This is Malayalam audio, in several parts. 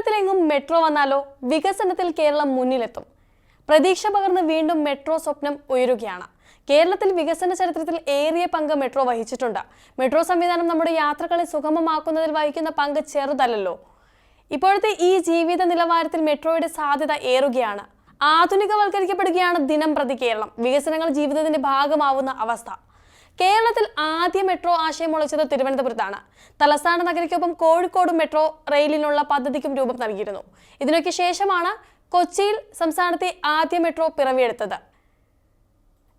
കേരളത്തിലെങ്ങും മെട്രോ വന്നാലോ വികസനത്തിൽ കേരളം മുന്നിലെത്തും. പ്രതീക്ഷ പകർന്ന് വീണ്ടും മെട്രോ സ്വപ്നം ഉയരുകയാണ്. കേരളത്തിൽ വികസന ചരിത്രത്തിൽ ഏറിയ പങ്ക് മെട്രോ വഹിച്ചിട്ടുണ്ട്. മെട്രോ സംവിധാനം നമ്മുടെ യാത്രകളെ സുഗമമാക്കുന്നതിൽ വഹിക്കുന്ന പങ്ക് ചെറുതല്ലല്ലോ. ഇപ്പോഴത്തെ ഈ ജീവിത നിലവാരത്തിൽ മെട്രോയുടെ സാധ്യത ഏറുകയാണ്. ആധുനികവൽക്കരിക്കപ്പെടുകയാണ് ദിനം പ്രതി കേരളം. വികസനങ്ങൾ ജീവിതത്തിന്റെ ഭാഗമാവുന്ന അവസ്ഥ. കേരളത്തിൽ ആദ്യ മെട്രോ ആശയം മുളച്ചത് തിരുവനന്തപുരത്താണ്. തലസ്ഥാന നഗരിക്കൊപ്പം കോഴിക്കോട് മെട്രോ റെയിലിനുള്ള പദ്ധതിക്കും രൂപം നൽകിയിരുന്നു. ഇതിനൊക്കെ ശേഷമാണ് കൊച്ചിയിൽ സംസ്ഥാനത്തെ ആദ്യ മെട്രോ പിറവിയെടുത്തത്.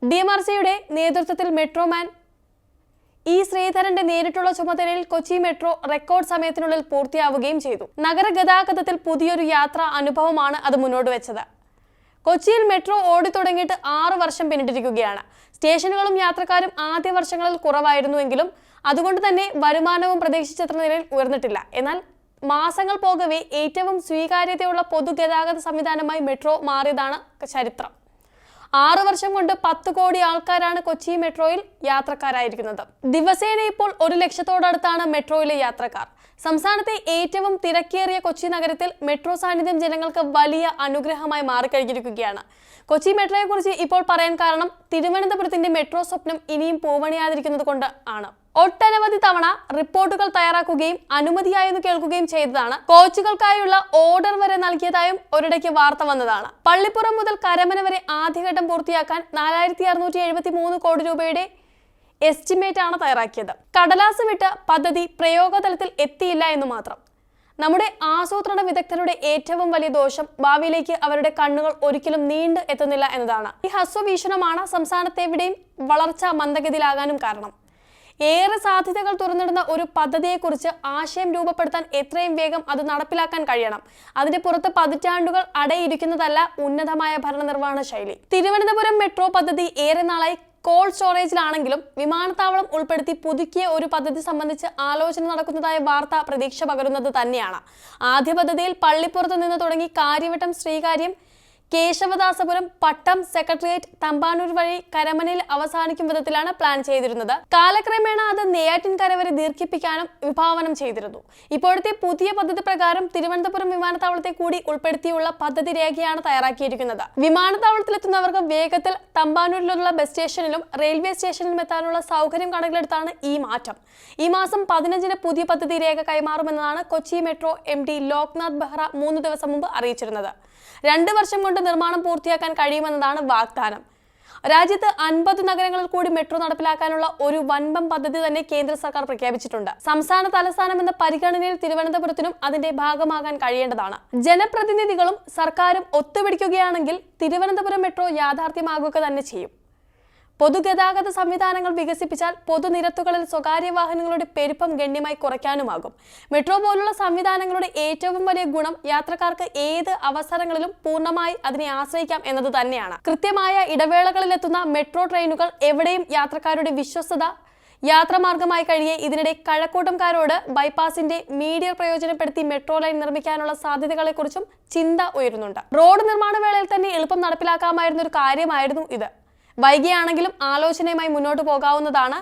ഡി എം ആർ സിയുടെ നേതൃത്വത്തിൽ മെട്രോമാൻ ഇ ശ്രീധരന്റെ നേരിട്ടുള്ള ചുമതലയിൽ കൊച്ചി മെട്രോ റെക്കോർഡ് സമയത്തിനുള്ളിൽ പൂർത്തിയാവുകയും ചെയ്തു. നഗര ഗതാഗതത്തിൽ പുതിയൊരു യാത്രാ അനുഭവമാണ് അത് മുന്നോട്ട് വെച്ചത്. കൊച്ചിയിൽ മെട്രോ ഓടിത്തുടങ്ങിയിട്ട് ആറു വർഷം പിന്നിട്ടിരിക്കുകയാണ്. സ്റ്റേഷനുകളും യാത്രക്കാരും ആദ്യ വർഷങ്ങളിൽ കുറവായിരുന്നുവെങ്കിലും അതുകൊണ്ട് തന്നെ വരുമാനവും പ്രതീക്ഷിച്ചത്ര നിലയിൽ ഉയർന്നിട്ടില്ല. എന്നാൽ മാസങ്ങൾ പോകവേ ഏറ്റവും സ്വീകാര്യതയുള്ള പൊതുഗതാഗത സംവിധാനമായി മെട്രോ മാറിയതാണ് ചരിത്രം. ആറു വർഷം കൊണ്ട് പത്ത് കോടി ആൾക്കാരാണ് കൊച്ചി മെട്രോയിൽ യാത്രക്കാരായിരിക്കുന്നത്. ദിവസേന ഇപ്പോൾ ഒരു ലക്ഷത്തോടടുത്താണ് മെട്രോയിലെ യാത്രക്കാർ. സംസ്ഥാനത്തെ ഏറ്റവും തിരക്കേറിയ കൊച്ചി നഗരത്തിൽ മെട്രോ സാന്നിധ്യം ജനങ്ങൾക്ക് വലിയ അനുഗ്രഹമായി മാറിക്കഴിഞ്ഞിരിക്കുകയാണ്. കൊച്ചി മെട്രോയെക്കുറിച്ച് ഇപ്പോൾ പറയാൻ കാരണം തിരുവനന്തപുരത്തിന്റെ മെട്രോ സ്വപ്നം ഇനിയും പൂവണിയാതിരിക്കുന്നത് കൊണ്ട് ആണ്. ഒട്ടനവധി തവണ റിപ്പോർട്ടുകൾ തയ്യാറാക്കുകയും അനുമതിയായെന്ന് കേൾക്കുകയും ചെയ്തതാണ്. കോച്ചുകൾക്കായുള്ള ഓർഡർ വരെ നൽകിയതായും ഒരിടയ്ക്ക് വാർത്ത വന്നതാണ്. പള്ളിപ്പുറം മുതൽ കരമന വരെ ആദ്യഘട്ടം പൂർത്തിയാക്കാൻ നാലായിരത്തി അറുന്നൂറ്റി എഴുപത്തി മൂന്ന് കോടി രൂപയുടെ എസ്റ്റിമേറ്റ് ആണ് തയ്യാറാക്കിയത്. കടലാസ് വിട്ട് പദ്ധതി പ്രയോഗതലത്തിൽ എത്തിയില്ല എന്ന് മാത്രം. നമ്മുടെ ആസൂത്രണ വിദഗ്ധരുടെ ഏറ്റവും വലിയ ദോഷം ഭാവിയിലേക്ക് അവരുടെ കണ്ണുകൾ ഒരിക്കലും നീണ്ടു എത്തുന്നില്ല എന്നതാണ്. ഈ ഹസ്വഭീഷണമാണ് സംസ്ഥാനത്തെവിടെയും വളർച്ച മന്ദഗതിയിലാകാനും കാരണം. ഏറെ സാധ്യതകൾ തുറന്നിടുന്ന ഒരു പദ്ധതിയെക്കുറിച്ച് ആശയം രൂപപ്പെടുത്താൻ എത്രയും വേഗം അത് നടപ്പിലാക്കാൻ കഴിയണം. അതിന്റെ പുറത്ത് പതിറ്റാണ്ടുകൾ അടയിരിക്കുന്നതല്ല ഉന്നതമായ ഭരണനിർവഹണ ശൈലി. തിരുവനന്തപുരം മെട്രോ പദ്ധതി ഏറെ നാളായി കോൾഡ് സ്റ്റോറേജിലാണെങ്കിലും വിമാനത്താവളം ഉൾപ്പെടുത്തി പുതുക്കിയ ഒരു പദ്ധതി സംബന്ധിച്ച് ആലോചന നടക്കുന്നതായ വാർത്ത പ്രതീക്ഷ പകരുന്നത് തന്നെയാണ്. ആദ്യ പദ്ധതിയിൽ പള്ളിപ്പുറത്ത് നിന്ന് തുടങ്ങി കാര്യവട്ടം ശ്രീകാര്യം കേശവദാസപുരം പട്ടം സെക്രട്ടേറിയറ്റ് തമ്പാനൂർ വഴി കരമനയിൽ അവസാനിക്കും വിധത്തിലാണ് പ്ലാൻ ചെയ്തിരുന്നത്. കാലക്രമേണ അത് നെയ്യാറ്റിൻകര വരെ ദീർഘിപ്പിക്കാനും വിഭാവനം ചെയ്തിരുന്നു. ഇപ്പോഴത്തെ പുതിയ പദ്ധതി പ്രകാരം തിരുവനന്തപുരം വിമാനത്താവളത്തെ കൂടി ഉൾപ്പെടുത്തിയുള്ള പദ്ധതി രേഖയാണ് തയ്യാറാക്കിയിരിക്കുന്നത്. വിമാനത്താവളത്തിലെത്തുന്നവർക്ക് വേഗത്തിൽ തമ്പാനൂരിലുള്ള ബസ് സ്റ്റേഷനിലും റെയിൽവേ സ്റ്റേഷനിലും എത്താനുള്ള സൗകര്യം കണക്കിലെടുത്താണ് ഈ മാറ്റം. ഈ മാസം പതിനഞ്ചിന് പുതിയ പദ്ധതി രേഖ കൈമാറുമെന്നാണ് Kochi metro M D Loknath Behera മൂന്ന് ദിവസം മുമ്പ് അറിയിച്ചിരുന്നത്. രണ്ട് വർഷം കൊണ്ട് നിർമ്മാണം പൂർത്തിയാക്കാൻ കഴിയുമെന്നതാണ് വാഗ്ദാനം. രാജ്യത്ത് അൻപത് നഗരങ്ങളിൽ കൂടി മെട്രോ നടപ്പിലാക്കാനുള്ള ഒരു വൻപം പദ്ധതി തന്നെ കേന്ദ്ര സർക്കാർ പ്രഖ്യാപിച്ചിട്ടുണ്ട്. സംസ്ഥാന തലസ്ഥാനം എന്ന പരിഗണനയിൽ തിരുവനന്തപുരത്തിനും അതിന്റെ ഭാഗമാകാൻ കഴിയേണ്ടതാണ്. ജനപ്രതിനിധികളും സർക്കാരും ഒത്തുപിടിക്കുകയാണെങ്കിൽ തിരുവനന്തപുരം മെട്രോ യാഥാർത്ഥ്യമാകുക തന്നെ ചെയ്യും. പൊതുഗതാഗത സംവിധാനങ്ങൾ വികസിപ്പിച്ചാൽ പൊതുനിരത്തുകളിൽ സ്വകാര്യ വാഹനങ്ങളുടെ പെരുപ്പം ഗണ്യമായി കുറയ്ക്കാനുമാകും. മെട്രോ പോലുള്ള സംവിധാനങ്ങളുടെ ഏറ്റവും വലിയ ഗുണം യാത്രക്കാർക്ക് ഏത് അവസരങ്ങളിലും പൂർണമായി അതിനെ ആശ്രയിക്കാം എന്നത് തന്നെയാണ്. കൃത്യമായ ഇടവേളകളിലെത്തുന്ന മെട്രോ ട്രെയിനുകൾ എവിടെയും യാത്രക്കാരുടെ വിശ്വസ്തത യാത്രാമാർഗമായി കഴിയെ ഇതിനിടെ കഴക്കൂട്ടംകാരോട് ബൈപ്പാസിന്റെ മീഡിയ പ്രയോജനപ്പെടുത്തി മെട്രോ ലൈൻ നിർമ്മിക്കാനുള്ള സാധ്യതകളെക്കുറിച്ചും ചിന്ത ഉയരുന്നുണ്ട്. റോഡ് നിർമ്മാണ വേളയിൽ തന്നെ എളുപ്പം നടപ്പിലാക്കാമായിരുന്ന ഒരു കാര്യമായിരുന്നു ഇത്. വൈകിയാണെങ്കിലും ആലോചനയുമായി മുന്നോട്ട് പോകാവുന്നതാണ്